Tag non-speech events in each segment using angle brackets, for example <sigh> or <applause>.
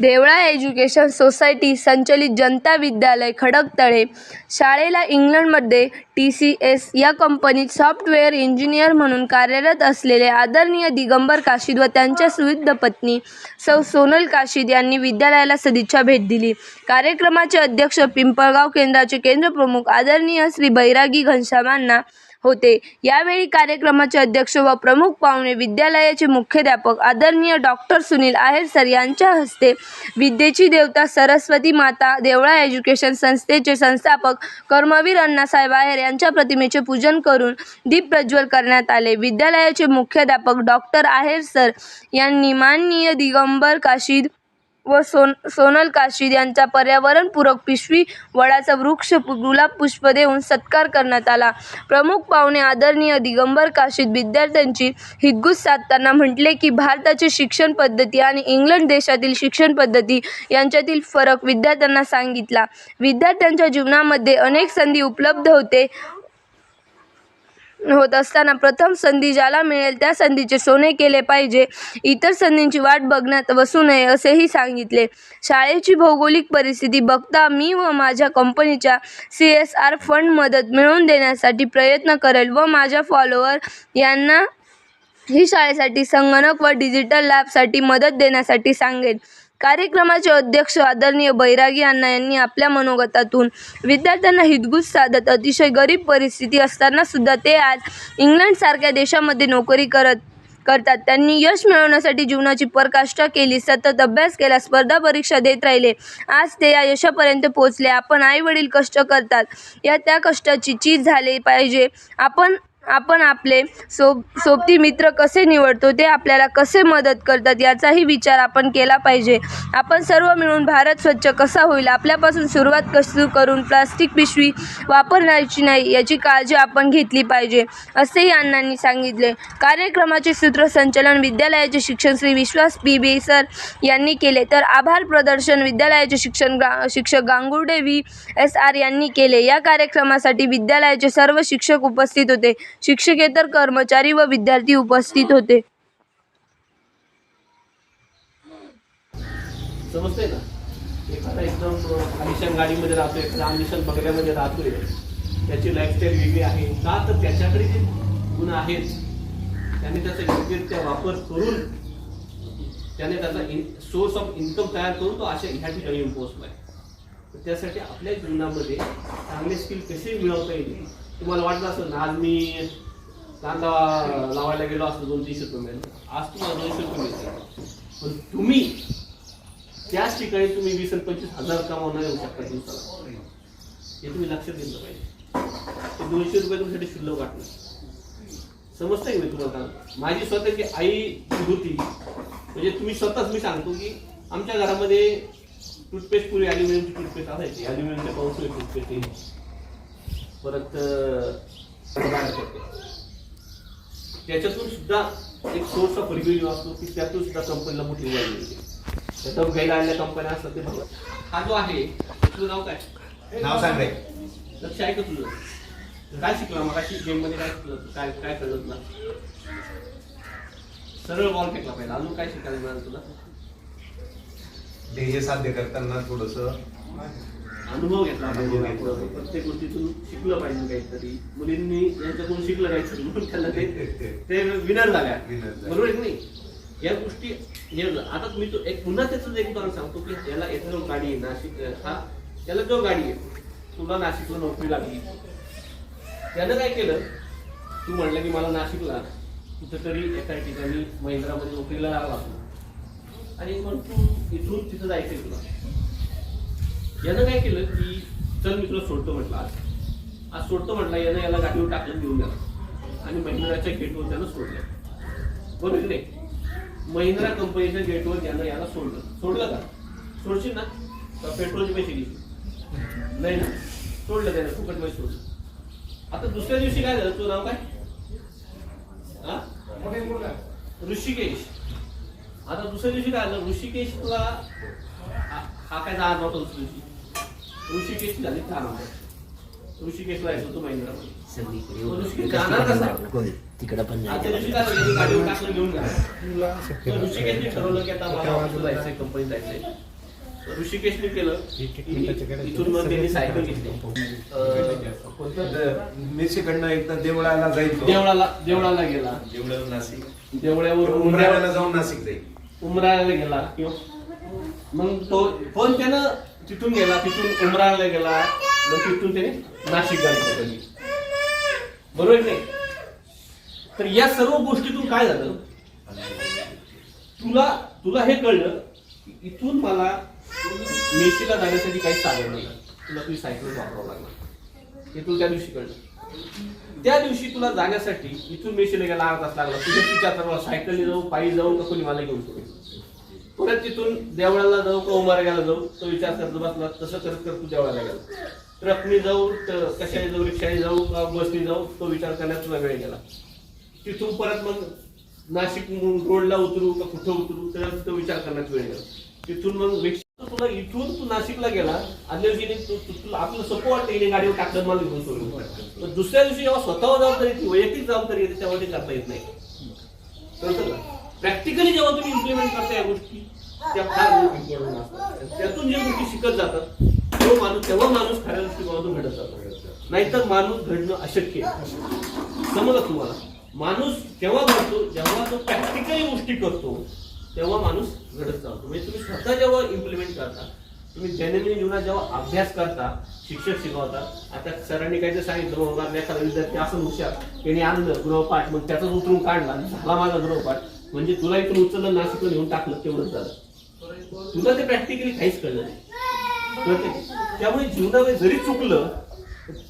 Deola education society संचलित जनता विद्यालय खडकतळे शाळेला इंग्लंडमध्ये टी सी एस या कंपनीत सॉफ्टवेअर इंजिनियर म्हणून कार्यरत असलेले आदरणीय दिगंबर काशीद व त्यांच्या सुविध पत्नी सौ सोनल काशीद यांनी विद्यालयाला सदिच्छा भेट दिली. कार्यक्रमाचे अध्यक्ष पिंपळगाव केंद्राचे केंद्रप्रमुख आदरणीय श्री बैरागी घनश्यामांना होते. यावेळी कार्यक्रमाचे अध्यक्ष व प्रमुख पाहुणे विद्यालयाचे मुख्याध्यापक आदरणीय डॉक्टर सुनील आहेर सर यांच्या हस्ते विद्येची देवता सरस्वती माता देवळा एज्युकेशन संस्थेचे संस्थापक कर्मवीर अण्णासाहेब आहेर यांच्या प्रतिमेचे पूजन करून दीप प्रज्वल करण्यात आले. विद्यालयाचे मुख्याध्यापक डॉक्टर आहेर सर यांनी माननीय दिगंबर काशीद व सोन सोनल काशीद यांचा पर्यावरणपूरक पिशवी वडाचा वृक्ष गुलाब पुष्प देऊन सत्कार करण्यात आला. प्रमुख पाहुणे आदरणीय दिगंबर काशीद विद्यार्थ्यांची हितगुज साधताना म्हटले की भारताची शिक्षण पद्धती आणि इंग्लंड देशातील शिक्षण पद्धती यांच्यातील फरक विद्यार्थ्यांना सांगितला. विद्यार्थ्यांच्या जीवनामध्ये अनेक संधी उपलब्ध होते. होत असताना प्रथम संधी ज्याला मिळेल त्या संधीचे सोने केले पाहिजे. इतर संधींची वाट बघण्यात बसू नये असेही सांगितले. शाळेची भौगोलिक परिस्थिती बघता मी व माझ्या कंपनीच्या सी एस आर फंड मदत मिळवून देण्यासाठी प्रयत्न करेल व माझ्या फॉलोअर यांना ही शाळेसाठी संगणक व डिजिटल लॅबसाठी मदत देण्यासाठी सांगेन. कार्यक्रमाचे अध्यक्ष आदरणीय बैरागी अण्णा यांनी आपल्या मनोगतातून विद्यार्थ्यांना हितगुज साधत अतिशय गरीब परिस्थिती असताना सुद्धा ते आज इंग्लंडसारख्या देशामध्ये नोकरी करत करतात. त्यांनी यश मिळवण्यासाठी जीवनाची परकाष्ठा केली सतत अभ्यास केला स्पर्धा परीक्षा देत राहिले. आज ते या यशापर्यंत पोहोचले. आपण आई वडील कष्ट करतात. या त्या कष्टाची चीज झाली पाहिजे. आपण आपण आपले सोब सोबती मित्र कसे निवडतो ते आपल्याला कसे मदत करतात याचाही विचार आपण केला पाहिजे. आपण सर्व मिळून भारत स्वच्छ कसा होईल आपल्यापासून सुरुवात कशी करून प्लास्टिक पिशवी वापरण्याची नाही याची काळजी आपण घेतली पाहिजे असेही अण्णांनी सांगितले. कार्यक्रमाचे सूत्रसंचलन विद्यालयाचे शिक्षण Shri Vishwas P B. Sir यांनी केले. तर आभार प्रदर्शन विद्यालयाचे शिक्षण गा शिक्षक गांगुर्डे व्ही. एस. आर यांनी केले. या कार्यक्रमासाठी विद्यालयाचे सर्व शिक्षक उपस्थित होते. शिक्षकेतर कर्मचारी व विद्यार्थी उपस्थित होते. समजतंय ना? एखादा एकदम आलिशान गाडीमध्ये राहतोय एखादा आलिशान बंगल्यामध्ये राहतोय. त्याची लाईफस्टाईल वेगळी आहे. का तर त्याच्याकडे जे गुण आहेत त्याने त्याचा योग्यरित्या वापर करून त्याने त्याचा सोर्स ऑफ इन्कम तयार करून तो अशा ह्या ठिकाणी येऊन आहे त्यासाठी आपल्या जीवनामध्ये चांगले स्किल कसे मिळवता येईल तुम्हाला वाटलं असेल ना आज मी कांदा लावायला गेलो असतो दोन तीनशे रुपये मिळेल आज तुम्हाला दोनशे रुपये मिळतील. पण तुम्ही त्याच ठिकाणी तुम्ही वीस आणि पंचवीस हजार कमावणार येऊ शकता दिवसाला हे तुम्ही लक्षात घेतलं पाहिजे. ते दोनशे रुपये तुमच्यासाठी शिल्लक वाटणार. समजतंय मी तुम्हाला माझी स्वतःची आई होती. म्हणजे तुम्ही स्वतःच मी सांगतो की आमच्या घरामध्ये टूथपेस्ट पूर्वी अल्युमिनियमची टूथपेस्ट असायची. अल्युमिनियमच्या पाऊस टूथपेस्ट परत अं, बाहेर पडते. त्याच्यातून सुद्धा एक सोर्स ऑफ रिव्हेन्यू असतो की त्यातून सुद्धा कंपनीला मोठी वाढ मिळते त्याच्यावर घ्यायला आलेल्या कंपन्या असतात ते बघा. हा जो आहे तुझं नाव काय? नाव सांग रे. लक्ष आहे का तुझं. काय शिकला मग गेममध्ये काय शिकलं? काय काय कळलं तुला? सरळ बॉल फेकला पाहिजे. अजून काय शिकायला मिळालं तुला? ध्येय साध्य करताना थोडस अनुभव घेतला पाहिजे. प्रत्येक गोष्टीतून शिकलं पाहिजे काहीतरी. मुलींनी यांच्याकडून शिकलं काहीतरी म्हणून त्यांना ते ते विनर <laughs> झाल्या. बरोबर आहे नाही? या गोष्टी हे आता मी तो एक पुन्हा त्याचं एक उदाहरण सांगतो की याला एखादा जो गाडी आहे नाशिक हा त्याला जो गाडी आहे तुला नाशिकला नोकरी लागली. त्यानं काय केलं? तू म्हणलं की मला नाशिकला कुठेतरी एका ठिकाणी महिंद्रामध्ये नोकरीला लागला. आणि मग तू इथून तिथं जायचंय तुला. यानं काय केलं की चल मी तुला सोडतो म्हटलं आज. आज सोडतो म्हटलं यानं याला गाडीवर टाकलं घेऊन गेला. आणि महिंद्राच्या गेटवर त्यानं सोडलं. बरोबर नाही? महिंद्रा कंपनीच्या गेटवर यानं याला सोडलं. सोडलं का? सोडशील ना? तर पेट्रोलचे पैसे घेशील नाही ना? सोडलं त्यानं फुकट पैसे सोडलं. आता दुसऱ्या दिवशी काय झालं? तुझं नाव काय? हा? ऋषिकेश. आता दुसऱ्या दिवशी काय झालं? ऋषिकेश तुला हा हा काय जाणार नव्हता दुसऱ्या दिवशी? ऋषिकेश झाली नंबर ऋषिकेशला यायचं होतं महिंद्रामध्ये सगळीकडे तिकडं पण ऋषिकेशने ठरवलं की आता मला ऑफिसला जायचंय कंपनीत जायचंय. ऋषिकेशने केलं. इ- इथून मग त्यांनी सायकल घेतली. कोणतं? एकदा देवळाला जाईल. देवळाला देवळाला गेला. देवळाला नाशिक. देवळ्यावरून उमराण्याला जाऊन नाशिक जाईल उमराला गेला. किंवा मग तो पण त्यानं तिथून गेला तिथून उमराला गेला मग तिथून त्याने नाशिक गाडी बरोबर नाही? तर या सर्व गोष्टीतून काय झालं? तुला तुला हे कळलं इथून मला मेशीला जाण्यासाठी काही साधन नाही. तुला तुझी सायकल वापरावं लागलं. हे तुला त्या दिवशी कळलं. त्या दिवशी तुला जाण्यासाठी इथून मेशीला गेला अर्धा तास लागला. तुझ्या विचार सायकलने जाऊ पायी जाऊ का कोणी मला घेऊन परत तिथून देवळाला जाऊ का उमारग्याला जाऊ? तो विचार करत बसला तसं करत करत तू देवळाला गेला. ट्रकनी जाऊ तर कशाने जाऊ रिक्षाने जाऊ का बसने जाऊ? तो विचार करण्यात तुला वेळ गेला. तिथून परत मग नाशिक रोडला उतरू का कुठं उतरू? तर तो विचार करण्यात वेळ गेला. तिथून मग रिक्षा तुला इथून तू नाशिकला गेला. आदल्या दिवशी तुला आपलं सोपं वाटतं येणे गाडीवर टाकलं मला घेऊन सोडून. तर दुसऱ्या दिवशी जेव्हा स्वतःवर जबाबदारी येते वैयक्तिक जबाबदारी येते तेव्हा ते करता येत नाही. प्रॅक्टिकली जेव्हा तुम्ही इम्प्लिमेंट करता या गोष्टी त्या फार इम्पॉर्टंट असतात. त्यातून जे गोष्टी शिकत जातात तो माणूस तेव्हा माणूस खऱ्या दृष्टिकोनातून घडत जातो. नाहीतर माणूस घडणं अशक्य आहे. समजलं तुम्हाला? माणूस जेव्हा घडतो जेव्हा तो प्रॅक्टिकली गोष्टी करतो तेव्हा माणूस घडत जातो म्हणजे तुम्ही स्वतः जेव्हा इम्प्लिमेंट करता तुम्ही दैनंदिन जीवनात जेव्हा अभ्यास करता शिक्षक शिकवता आता सरांनी काहीतरी सांगितलं बाबा एखादा विद्यार्थी असं हुशार त्याने आणलं गृहपाठ मग त्याचाच उतरून काढला झाला माझा गृहपाठ. म्हणजे तुला इथून उचललं नाशिकला नेऊन टाकलं तेवढंच झालं. तुला ते प्रॅक्टिकली काहीच कळलं नाही. त्यामुळे जीवनामध्ये जरी चुकलं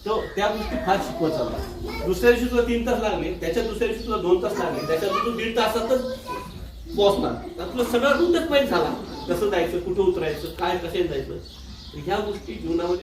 तर त्या गोष्टी फार शिकवत चालला दुसऱ्या दिवशी तुला तीन तास लागले त्याच्या दुसऱ्या दिवशी तुला दोन तास लागले त्याच्यात तू दीड तासातच पोहोचणार तुला सगळा रूटच माहीत झाला. कसं जायचं कुठं उतरायचं काय कसे जायचं. ह्या गोष्टी जीवनामध्ये